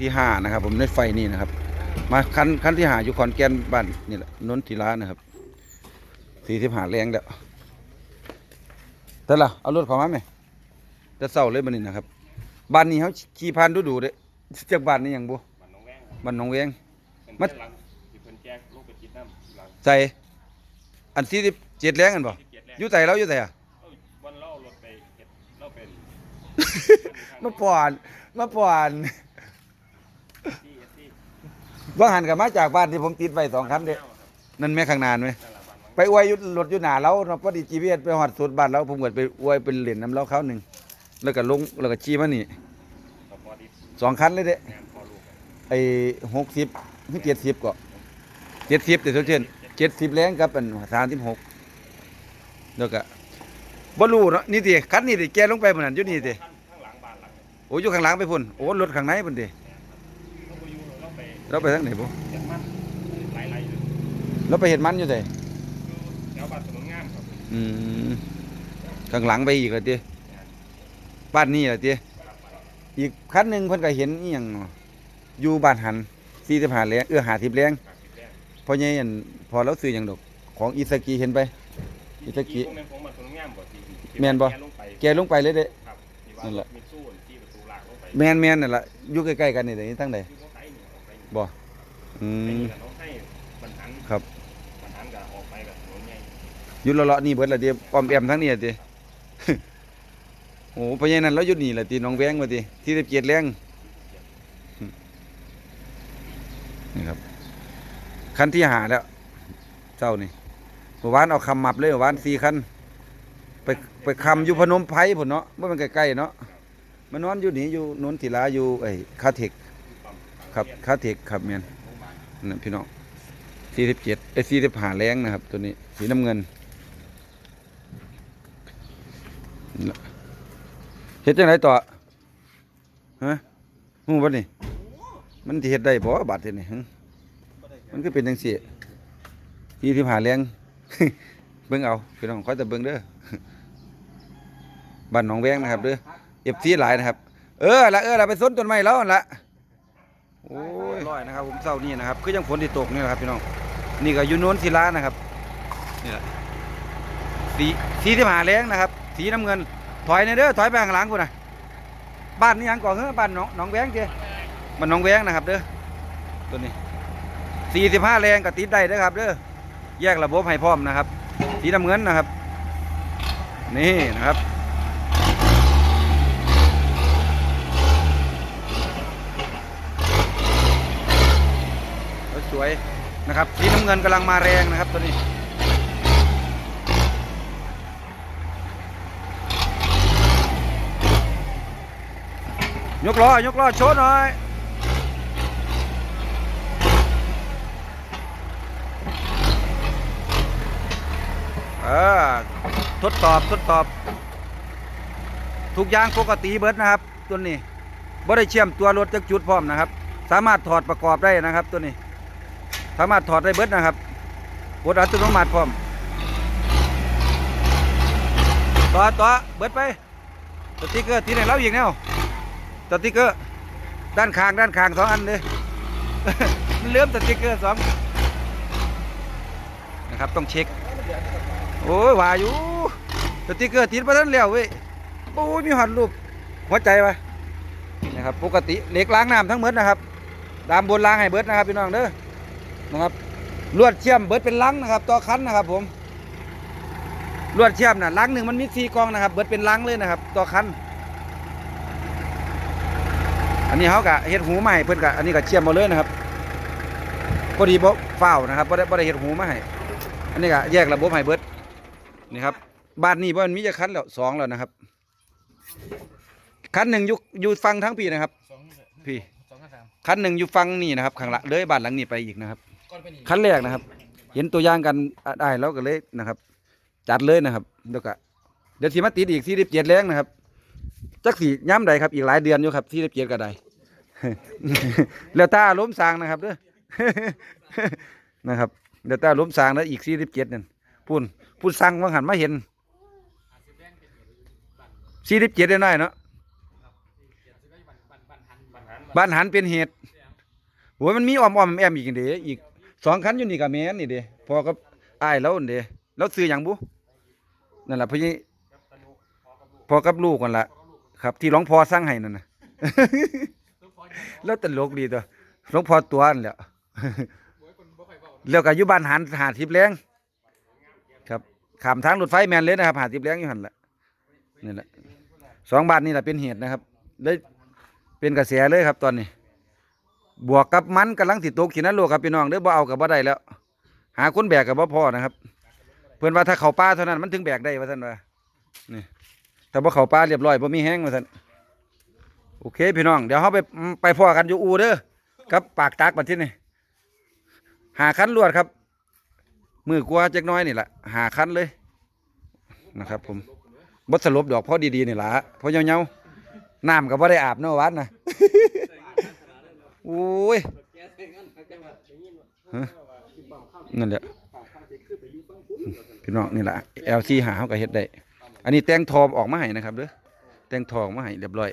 ที่ห้านะครับ ผมในไฟนี่นะครับ มาคันคันที่หาอยู่ขอนแก่นบ้านนี่แหละนนทิลานะครับสี่สิบหาแรงแล้วแต่ละเอารถเขอมาไหมจะเศร้าเลยบันนี้นะครับบ้านนี้เขาขี่ผ่านดูดูๆเด้จากบ้านนี้ยังบ่มันน้องแวงบ้านหนองเวง เป็นมัดเพื่อนหลังที่เพิ่นแจ้งลูกไปกินน้ำหลังใส่อันสี่สิบเจ็ดแรงกันบ่ที่เกียรติแรกอยู่ใส่เราอยู่ใส่อะ เอ้ยวันเล่ารถไปเฮ็ดเล่าเป็น มาป่อนมาป่อนที่เอสที่ ว่าหันกับมาจากบ้านที่ผมติดไว้สองคันเด้นั่นแม่ข้างนานไหมไปอวยยุรถอยู่หนาเราเนาพอดีจีเวียไปหอดสุดบ้านเราผมเก็ไปอวยเป็นเหรียญน้ำเราเขาหนึ่งแล้วก็ลงแล้วก็ชี้มานี่สองคันเลยเด้ไอ้หกสิบที่เจ็ดสิบก็เจ็ดสิบแต่ทุกเช่นเจ็ดสิบแรงกับเป็นสามสิบหกแล้วก็บ่รู้เนาะนี่ดิคันนี่ดิแกลงไปเหมือนนั้นอยู่นี่ดิข้างข้างหลังบ้านหลังเนี่ยโอ้ยู่ข้างหลังไปพุ่นโอ้รถข้างในพุ่นดิ เราไปเราไปทางไหนบ่เฮ็ดมันหลายๆอยู่เราไปเห็นมันอยู่ไสแถวบ้านถนนงามครับอืมข้างหลังไปอีกละติบ้านนี้ละติอีกคันหนึ่งเพิ่นก็เห็นอีหยังเนาะอยู่บ้านหันสี่สิบห้าแรงเอื้อหาสิบแรงฝากติดแรกพ่อใหญ่อันพอเราซื้อหยังดอกของอิซากิเห็นไป อิตากิ พวกแม่นของบ้านถนนงามบ่ที่ที่แม่นบ่ แกลงไปแกลงไปเลยเด้ ครับที่ว่านั่นแหละ มีสู้ที่ประตูหลักลงไปแมนแมนนั่นล่ะอยู่ใกล้ๆกันนี่เดี๋ยวนี้ทั้งใดอยู่ข้า งใต้นี่ออกไปนี่บ่อืไปมนี่กับน้องให้บรรทันครับบรรทันกับออกไปกับถนนใหญ่อยู่เลาะๆนี่เบิดละติปอมแอมทั้งนี้ละติ โอ้พ่อใหญ่นั่นเราอยู่นี่ละติน้องแวงว่าติที่17แรงนี่ครับคันที่หาแล้ว เจ้านี่เมื่อวานเอาคำมับเลยเมื่อวาน4คัน ไปไปคำอยู่พนมไพรพุ่นเนาะบ่แมันใกล้ๆเนาะมานอนอยู่นี่อยู่นนทิลาอยู่ไอ้คาเทคปั๊ม ครับคาเทคครับแมนนั่นพี่น้องสี่สิบเจ็ดไอ้สี่สิบห้าแรงนะครับ ตัวนี้สีน้ำเงินเฮ็ดจังไดต่อฮะฮู้บ่นี่มันเฮ็ดได้บ่บาดเฮ็ดนี่หึมันก็เป็นจังซี่สี่สิบห้าแรงเบิ่งเอาพี่น้องคอยแต่เบิ่งเด้อบ้านหนองแวงนะครับเด้อ FC หลายนะครับ เออละเออละไปสนต้นไม้แล้วนั่นละ โอ้ยร้อยนะครับผมเศร้านี่นะครับคือยังฝนที่ตกนี่แหละครับพี่น้องนี่ก็อยู่น้นศิลานะครับนี่แหละสีสีที่หาแรงนะครับ สีน้ำเงิน ถอยในเด้อถอยไปข้างหลังกูนะบ้านนี่ยังก่อนเฮ้อบ้านหนองหนองแวงเจ้บ้านหนองแวงนะครับเด้อตัวนี้สี่สิบห้าแรงก็ติดได้เด้อครับเด้อแยกระบบให้พร้อมนะครับ สีน้ำเงินนะครับ นี่นะครับ สวยนะครับสีน้ำเงินกำลังมาแรงนะครับตัวนี้ยกล้อยกล้อโชว์หน่อยเออทดสอบทดสอบ ทุกอย่างปกติเบิดนะครับ ตัวนี้บ่ได้เชื่อมตัวรถจากจุดพร้อมนะครับ สามารถถอดประกอบได้นะครับตัวนี้ สามารถถอดได้เบิดนะครับกดอัตโนมัติพร้อมต่อต่อเบิดไปสติ๊กเกอร์ตีไหนเราอีกแนวสติ๊กเกอร์ด้านข้างด้านข้างสองอันเลยมันเลื่อมสติ๊กเกอร์สองนะครับต้องเช็คโอ้ยว่าอยู่สติ๊กเกอร์ติดมาทันแล้วเว้ยโอ้ยมีหัดรูปหัวใจปะนะครับปกติเหล็กล้างน้ำทั้งหมดนะครับดามบนล้างให้เบิดนะครับพี่น้องเด้อ นะครับลวดเชื่อมเบิดเป็นลังนะครับต่อคันนะครับผมลวดเชื่อมน่ะลังหนึ่งมันมีสี่กองนะครับ เบิดเป็นลังเลยนะครับต่อคันอันนี้เขากะเฮ็ดหูมาใหม่เพิ่นกะอันนี้ก็เชื่อมมาเลยนะครับพอดีบ่ฝ้าวนะครับบ่ได้บ่ได้เฮ็ดหูมาให้อันนี้ก็แยกระบบให้เบิดนี่ครับบ้านนี้บ่มันมีจะคันแล้วสองแล้วนะครับคันหนึ่งอยู่อยู่ฟังทั้งปีนะครับสองพี่สองกับสามคันหนึ่งอยู่ฟังนี่นะครับข้างหละเลยบ้านหลังนี้ไปอีกนะครับก้อนเป็นอีก ขั้นแรกนะครับ เห็นตัวอย่างกันได้แล้วก็เลยนะครับ จัดเลยนะครับแล้วก็เดี๋ยวสีมาติดอีกที่สิบเจ็ดแรงนะครับจักสีย้ำใดครับอีกหลายเดือนอยู่ครับที่สิบเจ็ดก็ได้แล้วตาล้มสางนะครับเด้อนะครับเดี๋ยวตาล้มสางแล้วอีกสี่สิบเจ็ดนั่นพูนพูดสั่งว่าหันมาเห็นสี่สิบเจ็ดได้น้อยเนาะบ้านหันเป็นเหตุโอ้ยมันมีอ้อมอ้อมแอมอีกเด้อีก สองคันอยู่นี่กับแม่นนี่เด้พอกับอ้ายแล้วนั่เด้แล้วซื้อหยังบุนั่นแหละพี่พอกับลูกกันละครับ ที่หลวงพ่อสร้างให้นั่นนะแล้วตลกดีตัวหลวงพ่อตัวนั่นแหละแล้วก็อยู่บ้านหันหาทิพย์แรงครับขามทางรถไฟแมนเลยนะครับหาทิพย์แรงอยู่หันละนี่แหละสองบ้านนี่แหละเป็นเหตุนะครับเลยเป็นกระแสเลยครับตอนนี้ บวกกับมันกำลังติดตกขีนันโลกครับพี่น้องเด้อบ่เอากับบ่ได้แล้ว หาคนแบกกับบ่พอนะครับ เพื่อนว่าถ้าเขาป้าเท่านั้นมันถึงแบกได้ว่าท่านว่านี่แต่บ่เขาป้าเรียบร้อยบ่มีแห้งว่าท่านโอเคพี่น้องเดี๋ยวเขาไปไปพ่อกันอยู่อูเด้อกับปากตักบัดที่นี่หาคันรวดครับมือกลัวจักน้อยนี่แหละหาคันเลยนะครับ ผมบดสลบดอกพราะดีๆนี่แหละเพราะเงาๆน้ำก็บ่ได้อาบเนาะวัดนะ โอ้ยนั่นแหละพี่น้องนี่แหละ LC หาเขาก็เฮ็ดได้ อันนี้แต่งทอมออกมาให้นะครับเด้อแต่งทอออกมาให้เรียบร้อย